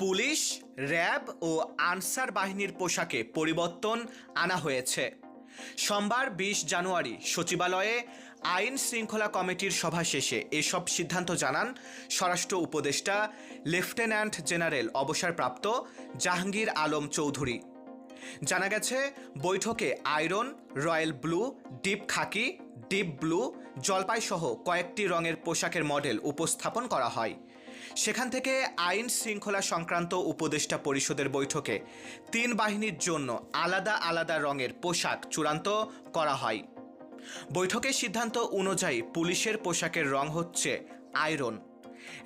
Police, RAB ও answer বাহিনীর পোশাকে পরিবর্তন আনা হয়েছে। সোমবার বিশ জানুয়ারি সচিবালয়ে আইন শৃঙ্খলা কমিটির সভা শেষে এসব সিদ্ধান্ত জানান স্বরাষ্ট্র উপদেষ্টা, লেফটেন্যান্ট জেনারেল অবসরপ্রাপ্ত জাহাঙ্গীর আলম চৌধুরী। জানা গেছে, বৈঠকে iron, royal blue, deep khaki, deep blue, জলপাইসহ কয়েকটি রঙের পোশাকের মডেল উপস্থাপন করা হয়। সেখান থেকে আইন শৃঙ্খলা সংক্রান্ত উপদেষ্টা পরিষদের বৈঠকে তিন বাহিনীর জন্য আলাদা আলাদা রঙের পোশাক চূড়ান্ত করা হয়। বৈঠকের সিদ্ধান্ত অনুযায়ী পুলিশের পোশাকের রং হচ্ছে আয়রন।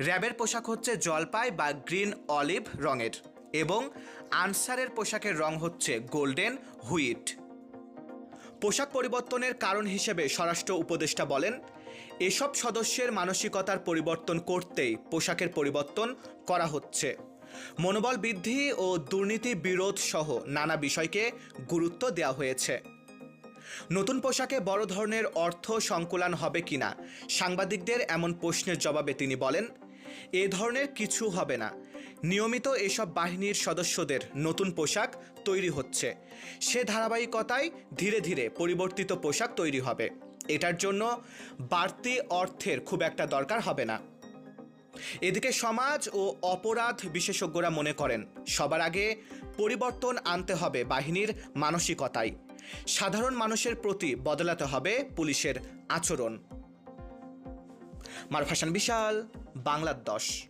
র্যাবের পোশাক হচ্ছে জলপাই বা গ্রিন অলিভ রঙের এবং আনসারের পোশাকের রং হচ্ছে গোল্ডেন হুইট। পোশাক পরিবর্তনের কারণ হিসেবে স্বরাষ্ট্র উপদেষ্টা বলেন, এসব সদস্যের মানসিকতার পরিবর্তন করতেই পোশাকের পরিবর্তন করা হচ্ছে। মনোবল বৃদ্ধি ও দুর্নীতি বিরোধ সহ নানা বিষয়কে গুরুত্ব দেওয়া হয়েছে। নতুন পোশাকে বড় ধরনের অর্থ সংকুলান হবে কিনা, সাংবাদিকদের এমন প্রশ্নের জবাবে তিনি বলেন, এ ধরনের কিছু হবে না। নিয়মিত এসব বাহিনীর সদস্যদের নতুন পোশাক তৈরি হচ্ছে। সে ধারাবাহিকতায় ধীরে ধীরে পরিবর্তিত পোশাক তৈরি হবে। এটার জন্য বাড়তি অর্থের খুব একটা দরকার হবে না। এদিকে সমাজ ও অপরাধ বিশেষজ্ঞরা মনে করেন, সবার আগে পরিবর্তন আনতে হবে বাহিনীর মানসিকতায়। সাধারণ মানুষের প্রতি বদলাতে হবে পুলিশের আচরণ। মারফাসান বিশাল, বাংলার দশ।